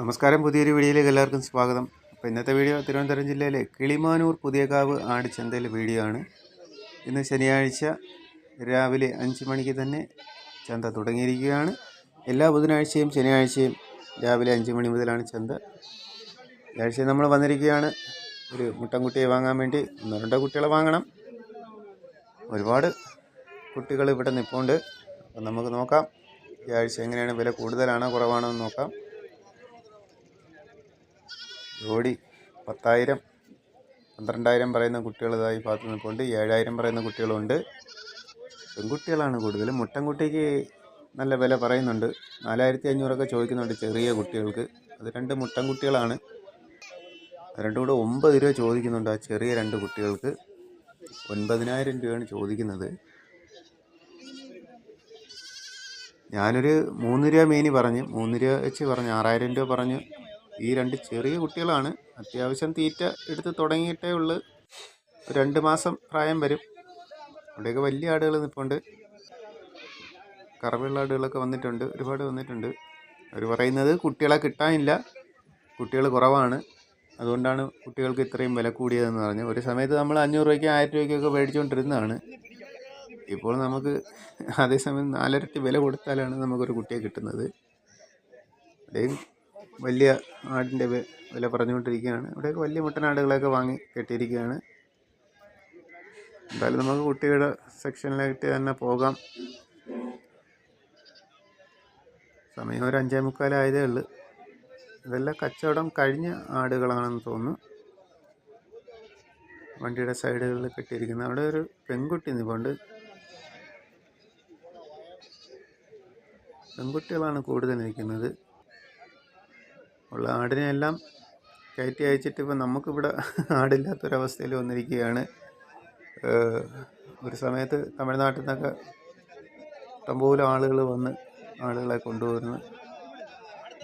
നമസ്കാരം. പുതിയൊരു വീഡിയോയിലേക്ക് എല്ലാവർക്കും സ്വാഗതം. അപ്പോൾ ഇന്നത്തെ വീഡിയോ തിരുവനന്തപുരം ജില്ലയിലെ കിളിമാനൂർ പുതിയകാവ് ആടിച്ചന്തയിലെ വീഡിയോ ആണ്. ഇന്ന് ശനിയാഴ്ച രാവിലെ അഞ്ച് മണിക്ക് തന്നെ ചന്ത തുടങ്ങിയിരിക്കുകയാണ്. എല്ലാ ബുധനാഴ്ചയും ശനിയാഴ്ചയും രാവിലെ അഞ്ച് മണി മുതലാണ് ചന്ത. വ്യാഴ്ച നമ്മൾ വന്നിരിക്കുകയാണ്. ഒരു മുട്ടൻകുട്ടിയെ വാങ്ങാൻ വേണ്ടി. ഒന്ന് രണ്ടോ കുട്ടികളെ വാങ്ങണം. ഒരുപാട് കുട്ടികൾ ഇവിടെ നിൽപ്പുണ്ട് അപ്പം നമുക്ക് നോക്കാം. ഈ ആഴ്ച എങ്ങനെയാണ് വില കൂടുതലാണോ കുറവാണോ എന്ന് നോക്കാം. ജോഡി പത്തായിരം പന്ത്രണ്ടായിരം പറയുന്ന കുട്ടികൾ ഇതായി ഭാഗത്ത് നിൽപ്പുണ്ട്. ഏഴായിരം പറയുന്ന കുട്ടികളുണ്ട്. പെൺകുട്ടികളാണ് കൂടുതലും. മുട്ടൻകുട്ടിക്ക് നല്ല വില പറയുന്നുണ്ട്. നാലായിരത്തി അഞ്ഞൂറൊക്കെ ചോദിക്കുന്നുണ്ട് ചെറിയ കുട്ടികൾക്ക്. അത് രണ്ട് മുട്ടൻകുട്ടികളാണ്. രണ്ടും കൂടെ ഒമ്പത് രൂപ ചോദിക്കുന്നുണ്ട് ആ ചെറിയ രണ്ട് കുട്ടികൾക്ക്. ഒൻപതിനായിരം രൂപയാണ് ചോദിക്കുന്നത്. ഞാനൊരു മൂന്ന് രൂപ മീനി പറഞ്ഞ്. മൂന്ന് രൂപ വെച്ച് പറഞ്ഞു. ആറായിരം രൂപ പറഞ്ഞു. ഈ രണ്ട് ചെറിയ കുട്ടികളാണ്. അത്യാവശ്യം തീറ്റ എടുത്ത് തുടങ്ങിയിട്ടേ ഉള്ളു. രണ്ട് മാസം പ്രായം വരും. അവിടെയൊക്കെ വലിയ ആടുകൾ നിൽപ്പുണ്ട് കറവുള്ള ആടുകളൊക്കെ വന്നിട്ടുണ്ട്. ഒരുപാട് വന്നിട്ടുണ്ട്. അവർ പറയുന്നത് കുട്ടികളെ കിട്ടാനില്ല. കുട്ടികൾ കുറവാണ്. അതുകൊണ്ടാണ് കുട്ടികൾക്ക് ഇത്രയും വില കൂടിയതെന്ന് പറഞ്ഞു ഒരു സമയത്ത് നമ്മൾ അഞ്ഞൂറ് രൂപയ്ക്ക് ആയിരം രൂപയ്ക്കൊക്കെ മേടിച്ചുകൊണ്ടിരുന്നതാണ്. ഇപ്പോൾ നമുക്ക് അതേസമയം നാലരട്ടി വില കൊടുത്താലാണ് നമുക്കൊരു കുട്ടിയെ കിട്ടുന്നത്. വലിയ ആടിന്റെ വില പറഞ്ഞുകൊണ്ടിരിക്കുകയാണ്. ഇവിടെയൊക്കെ വലിയ മുട്ടനാടുകളൊക്കെ വാങ്ങി കെട്ടിയിരിക്കുകയാണ്. എന്തായാലും നമുക്ക് കുട്ടിയുടെ സെക്ഷനിലേക്ക് തന്നെ പോകാം. സമയം ഒരു അഞ്ചേ മുക്കാലായതേ ഉള്ളൂ. ഇതെല്ലാം കച്ചവടം കഴിഞ്ഞ ആടുകളാണെന്ന് തോന്നുന്നു. വണ്ടിയുടെ സൈഡുകളിൽ കെട്ടിയിരിക്കുന്നത് അവിടെ ഒരു പെൺകുട്ടി നിൽപ്പുണ്ട് പെൺകുട്ടികളാണ് കൂടുതൽ നിൽക്കുന്നത്. ഉള്ള ആടിനെയെല്ലാം കയറ്റി അയച്ചിട്ട് ഇപ്പം നമുക്കിവിടെ ആടില്ലാത്തൊരവസ്ഥയിൽ വന്നിരിക്കുകയാണ്. ഒരു സമയത്ത് തമിഴ്നാട്ടിൽ നിന്നൊക്കെ ഇഷ്ടംപോലെ ആളുകൾ വന്ന് ആളുകളെ കൊണ്ടുവരുന്നു.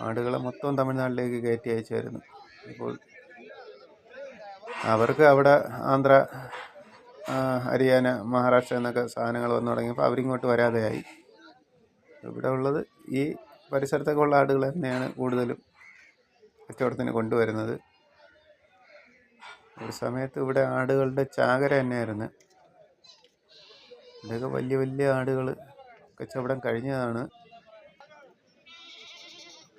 ആടുകളെ മൊത്തം തമിഴ്നാട്ടിലേക്ക് കയറ്റി അയച്ചായിരുന്നു. ഇപ്പോൾ അവർക്ക് അവിടെ ആന്ധ്ര ഹരിയാന മഹാരാഷ്ട്ര എന്നൊക്കെ സാധനങ്ങൾ വന്നു തുടങ്ങിയപ്പോൾ അവരിങ്ങോട്ട് വരാതെയായി. ഇവിടെ ഉള്ളത് ഈ പരിസരത്തൊക്കെ ഉള്ള ആടുകൾ തന്നെയാണ് കൂടുതലും. കച്ചവടത്തിന് കൊണ്ടുവരുന്നത്. ഒരു സമയത്ത് ഇവിടെ ആടുകളുടെ ചാകര തന്നെയായിരുന്നു. ഇവിടെയൊക്കെ വലിയ വലിയ ആടുകൾ കച്ചവടം കഴിഞ്ഞതാണ്.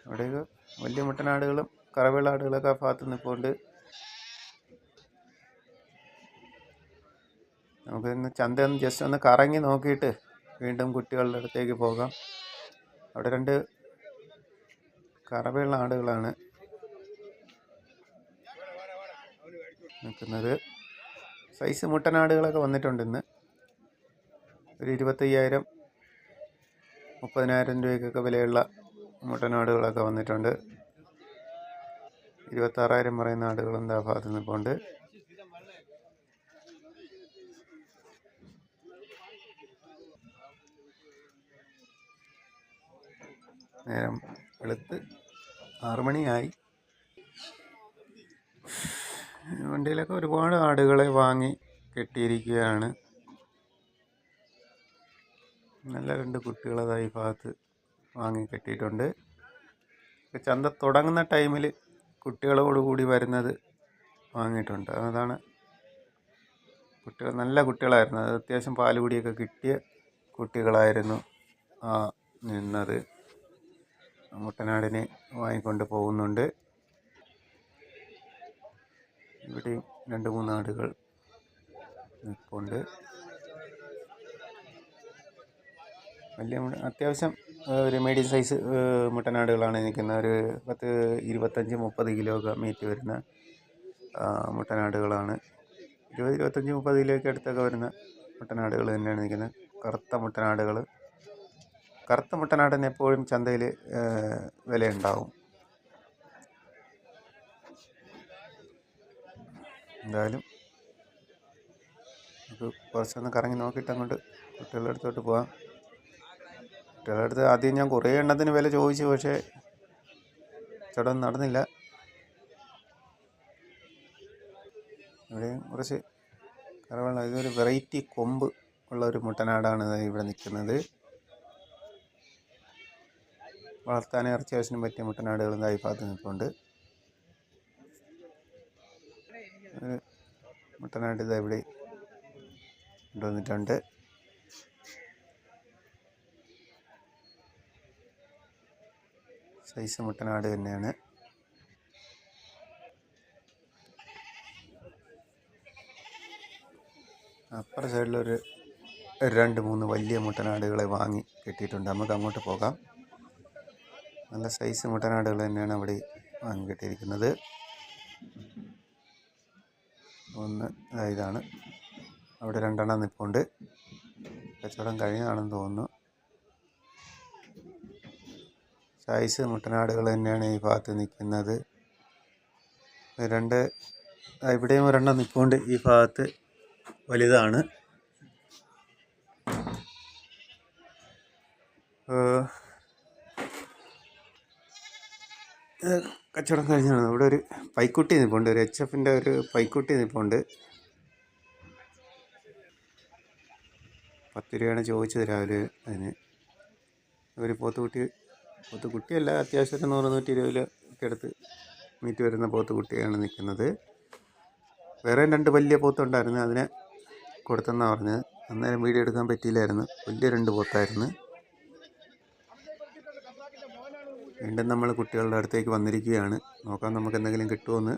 അവിടെയൊക്കെ വലിയ മുട്ടനാടുകളും കറവയുള്ള ആടുകളൊക്കെ ആ ഭാഗത്ത് നിൽപ്പുണ്ട് നമുക്ക് ഇന്ന് ചന്ത ജസ്റ്റ് ഒന്ന് കറങ്ങി നോക്കിയിട്ട് വീണ്ടും കുട്ടികളുടെ അടുത്തേക്ക് പോകാം. അവിടെ രണ്ട് കറവയുള്ള ആടുകളാണ്. നിൽക്കുന്നത്. സൈസ് മുട്ടനാടുകളൊക്കെ വന്നിട്ടുണ്ട് ഇന്ന്. ഒരു ഇരുപത്തയ്യായിരം മുപ്പതിനായിരം രൂപയ്ക്കൊക്കെ വിലയുള്ള മുട്ടനാടുകളൊക്കെ വന്നിട്ടുണ്ട്. ഇരുപത്താറായിരം പറയുന്ന ആടുകളും എന്താ ഭാഗത്ത് നിൽപ്പുണ്ട്. നേരം വെളുത്ത് ആറ് മണിയായി വണ്ടിയിലൊക്കെ ഒരുപാട് ആടുകളെ വാങ്ങി കെട്ടിയിരിക്കുകയാണ്. നല്ല രണ്ട് കുട്ടികളതായി ഭാഗത്ത് വാങ്ങി കെട്ടിയിട്ടുണ്ട്. ചന്ത തുടങ്ങുന്ന ടൈമിൽ കുട്ടികളോട് കൂടി വരുന്നത് വാങ്ങിയിട്ടുണ്ട്. അതാണ് കുട്ടികൾ നല്ല കുട്ടികളായിരുന്നു. അത് അത്യാവശ്യം പാലുകുടിയൊക്കെ കിട്ടിയ കുട്ടികളായിരുന്നു ആ നിന്നത്. മുട്ടനാടിനെ വാങ്ങിക്കൊണ്ട് പോകുന്നുണ്ട്. ഇവിടെയും രണ്ട് മൂന്ന് ആടുകൾ നിൽപ്പുണ്ട്. വലിയ അത്യാവശ്യം ഒരു മീഡിയം സൈസ് മുട്ടനാടുകളാണ് നിൽക്കുന്നത്. ഒരു പത്ത് ഇരുപത്തഞ്ച് മുപ്പത് കിലോ ഒക്കെ മീറ്റ് വരുന്ന മുട്ടനാടുകളാണ്. ഇരുപത് ഇരുപത്തഞ്ച് മുപ്പത് കിലോയ്ക്ക് അടുത്തൊക്കെ വരുന്ന മുട്ടനാടുകൾ തന്നെയാണ് നിൽക്കുന്നത്. കറുത്ത മുട്ടനാടുകൾ. കറുത്ത മുട്ടനാടിന് എപ്പോഴും ചന്തയിൽ വിലയുണ്ടാവും. എന്തായാലും നമുക്ക് കുറച്ചൊന്ന് കറങ്ങി നോക്കിയിട്ട് അങ്ങോട്ട് കുട്ടികളുടെ അടുത്തോട്ട് പോവാം. കുട്ടികളുടെ അടുത്ത് ആദ്യം ഞാൻ കുറേ എണ്ണത്തിന് വില ചോദിച്ചു പക്ഷേ ചടങ്ങ് നടന്നില്ല. ഇവിടെ കുറച്ച് കറവെള്ളം ഇതൊരു വെറൈറ്റി കൊമ്പ് ഉള്ള ഒരു മുട്ടനാടാണ് ഇവിടെ നിൽക്കുന്നത്. വളർത്താൻ ഇറച്ചി ആവശ്യത്തിന് പറ്റിയ മുട്ടനാടുകളും ഈ ഭാഗത്ത് നിൽപ്പുണ്ട്. മുട്ടനാട് ഇത് ഇവിടെ കൊണ്ടുവന്നിട്ടുണ്ട്. സൈസ് മുട്ടനാട് തന്നെയാണ്. അപ്പുറ സൈഡിലൊരു രണ്ട് മൂന്ന് വലിയ മുട്ടനാടുകളെ വാങ്ങി കെട്ടിയിട്ടുണ്ട്. നമുക്ക് അങ്ങോട്ട് പോകാം. നല്ല സൈസ് മുട്ടനാടുകൾ തന്നെയാണ് അവിടെ വാങ്ങി കെട്ടിയിരിക്കുന്നത്. ഒന്ന് ഇതാണ്. അവിടെ രണ്ടെണ്ണം നിൽപ്പുണ്ട് കച്ചവടം കഴിഞ്ഞതാണെന്ന് തോന്നുന്നു. സൈസ് മുട്ടനാടുകൾ തന്നെയാണ് ഈ ഭാഗത്ത് നിൽക്കുന്നത്. രണ്ട് ഇവിടെയും ഒരെണ്ണം നിൽപ്പുണ്ട് ഈ ഭാഗത്ത് വലുതാണ്. ഏഹ് കച്ചവടം കഴിഞ്ഞാണ്. ഇവിടെ ഒരു പൈക്കുട്ടി നിൽപ്പുണ്ട് ഒരു എച്ച് എഫിന്റെ ഒരു പൈക്കുട്ടി നിൽപ്പുണ്ട് പത്ത് രൂപയാണ് ചോദിച്ചത് രാവിലെ അതിന്. ഒരു പോത്തുകുട്ടി പോത്തുകുട്ടിയല്ല അത്യാവശ്യം ഒരു നൂറ് നൂറ്റി ഒക്കെ അടുത്ത് മീറ്റ് വരുന്ന പോത്തുകുട്ടിയാണ് നിൽക്കുന്നത്. വേറെ രണ്ട് വലിയ പോത്തുണ്ടായിരുന്നു. അതിനെ കൊടുത്തെന്നാണ് പറഞ്ഞത്. അന്നേരം വീഡിയോ എടുക്കാൻ പറ്റിയില്ലായിരുന്നു. വലിയ രണ്ട് പോത്തായിരുന്നു. വീണ്ടും നമ്മൾ കുട്ടികളുടെ അടുത്തേക്ക് വന്നിരിക്കുകയാണ്. നോക്കാം നമുക്ക് എന്തെങ്കിലും കിട്ടുമെന്ന്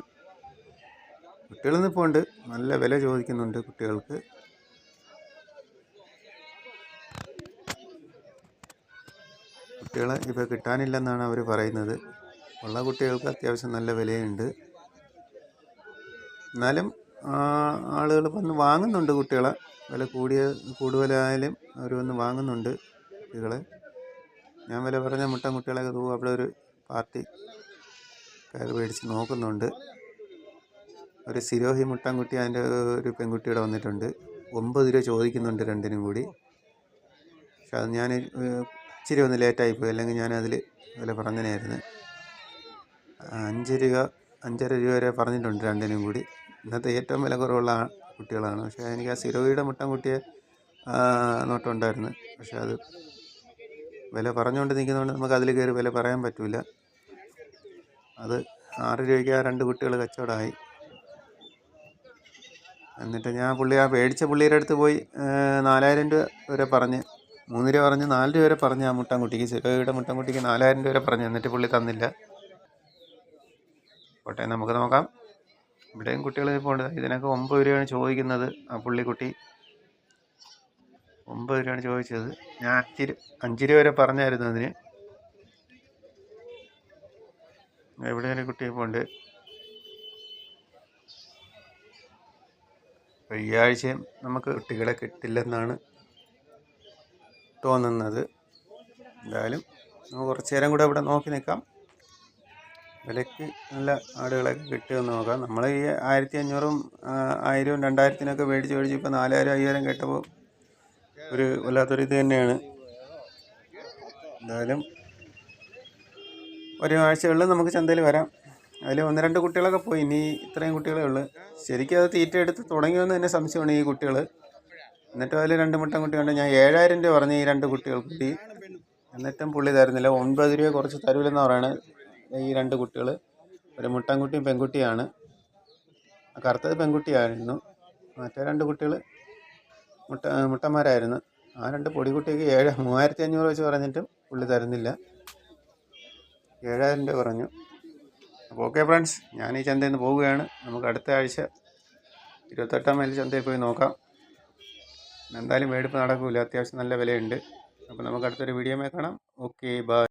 കുട്ടികൾ നിൽപ്പുണ്ട് നല്ല വില ചോദിക്കുന്നുണ്ട് കുട്ടികൾക്ക്. കുട്ടികളെ ഇപ്പോൾ കിട്ടാനില്ലെന്നാണ് അവർ പറയുന്നത്. ഉള്ള കുട്ടികൾക്ക് അത്യാവശ്യം നല്ല വിലയുണ്ട്. എന്നാലും ആളുകൾ വന്ന് വാങ്ങുന്നുണ്ട് കുട്ടികളെ. വില കൂടിയ കൂടുതലായാലും അവർ വന്ന് വാങ്ങുന്നുണ്ട് കുട്ടികളെ. ഞാൻ വില പറഞ്ഞ മുട്ട കുട്ടികളൊക്കെ തൂ അവിടെ ഒരു പാർട്ടി കയറി മേടിച്ച് നോക്കുന്നുണ്ട്. ഒരു സിരോഹി മുട്ടൻകുട്ടി അതിന്റെ ഒരു പെൺകുട്ടിയുടെ വന്നിട്ടുണ്ട്. ഒമ്പത് രൂപ ചോദിക്കുന്നുണ്ട് രണ്ടിനും കൂടി. പക്ഷെ അത് ഞാൻ ഇച്ചിരി ഒന്ന് ലേറ്റായി പോയി. അല്ലെങ്കിൽ ഞാൻ അതിൽ വില പറഞ്ഞനായിരുന്നു. അഞ്ച് രൂപ അഞ്ചര രൂപ വരെ പറഞ്ഞിട്ടുണ്ട് രണ്ടിനും കൂടി. ഇന്നത്തെ ഏറ്റവും വില കുറവുള്ള കുട്ടികളാണ്. പക്ഷേ എനിക്ക് ആ സിരോഹിയുടെ മുട്ടൻകുട്ടിയെ നോട്ടുണ്ടായിരുന്നു പക്ഷെ അത് വില പറഞ്ഞുകൊണ്ട് നിൽക്കുന്നതുകൊണ്ട് നമുക്ക് അതിൽ കയറി വില പറയാൻ പറ്റില്ല അത് ആറ് രൂപയ്ക്ക് ആ രണ്ട് കുട്ടികൾ കച്ചവടമായി. എന്നിട്ട് ഞാൻ പുള്ളി ആ മേടിച്ച പുള്ളിയുടെ അടുത്ത് പോയി നാലായിരം രൂപ വരെ പറഞ്ഞ്. മൂന്ന് രൂപ പറഞ്ഞ് നാല് രൂപ വരെ പറഞ്ഞ് ആ മുട്ടൻകുട്ടിക്ക് സിരോയുടെ മുട്ടൻകുട്ടിക്ക് നാലായിരം രൂപ വരെ പറഞ്ഞു. എന്നിട്ട് പുള്ളി തന്നില്ല. പോട്ടെ നമുക്ക് നോക്കാം. ഇവിടെയും കുട്ടികൾ ഉണ്ട്. ഇതിനൊക്കെ ഒമ്പത് രൂപയാണ് ചോദിക്കുന്നത് ആ പുള്ളിക്കുട്ടി. ഒമ്പത് രൂപയാണ് ചോദിച്ചത്. ഞാൻ അഞ്ച് രൂപ അഞ്ച് രൂപ വരെ പറഞ്ഞായിരുന്നു അതിന്. എവിടെ കുട്ടി അപ്പോൾ ഈ ആഴ്ചയും നമുക്ക് കുട്ടികളെ കിട്ടില്ലെന്നാണ് തോന്നുന്നത്. എന്തായാലും നമുക്ക് കുറച്ച് നേരം കൂടെ ഇവിടെ നോക്കി നിൽക്കാം. വിലയ്ക്ക് നല്ല ആടുകളൊക്കെ കിട്ടുമെന്ന് നോക്കാം. നമ്മൾ ഈ ആയിരത്തി അഞ്ഞൂറും ആയിരവും രണ്ടായിരത്തിനൊക്കെ മേടിച്ച് മേടിച്ച് ഇപ്പോൾ നാലായിരം അയ്യായിരം കേട്ടപ്പോൾ ഒരു വല്ലാത്തൊരു ഇത് തന്നെയാണ്. എന്തായാലും ഒരു ആഴ്ചകളിൽ നമുക്ക് ചന്തയിൽ വരാം. അതിൽ ഒന്ന് രണ്ട് കുട്ടികളൊക്കെ പോയി. ഇനി ഇത്രയും കുട്ടികളേ ഉള്ളൂ. ശരിക്കും അത് തീറ്റ എടുത്ത് തുടങ്ങിയെന്ന് തന്നെ സംശയമാണ് ഈ കുട്ടികൾ. എന്നിട്ടും അതിൽ രണ്ട് മുട്ടൻ കുട്ടിയുണ്ട് ഞാൻ ഏഴായിരം രൂപ പറഞ്ഞു ഈ രണ്ട് കുട്ടികൾക്ക് കൂടി എന്നിട്ടും പുള്ളി തരുന്നില്ല. ഒൻപത് രൂപ കുറച്ച് തരൂലെന്ന് പറയുന്നത് ഈ രണ്ട് കുട്ടികൾ. ഒരു മുട്ടൻകുട്ടിയും പെൺകുട്ടിയാണ്. കറുത്തത് പെൺകുട്ടിയായിരുന്നു. മറ്റേ രണ്ട് കുട്ടികൾ മുട്ട മുട്ടന്മാരായിരുന്നു. ആ രണ്ട് പൊടിക്കുട്ടിക്ക് ഏഴ് മൂവായിരത്തി അഞ്ഞൂറ് വെച്ച് പറഞ്ഞിട്ടും പുള്ളി തരുന്നില്ല. ഏഴായിരം രൂപ പറഞ്ഞു. അപ്പോൾ ഓക്കെ ഫ്രണ്ട്സ് ഞാൻ ഈ ചന്തയിൽ നിന്ന് പോവുകയാണ്. നമുക്ക് അടുത്ത ആഴ്ച ഇരുപത്തെട്ടാം മൈൽ ചന്തയിൽ പോയി നോക്കാം. എന്തായാലും മേടിപ്പ് നടക്കില്ല അത്യാവശ്യം നല്ല വിലയുണ്ട്. അപ്പോൾ നമുക്ക് അടുത്തൊരു വീഡിയോ കാണാം. Okay bye.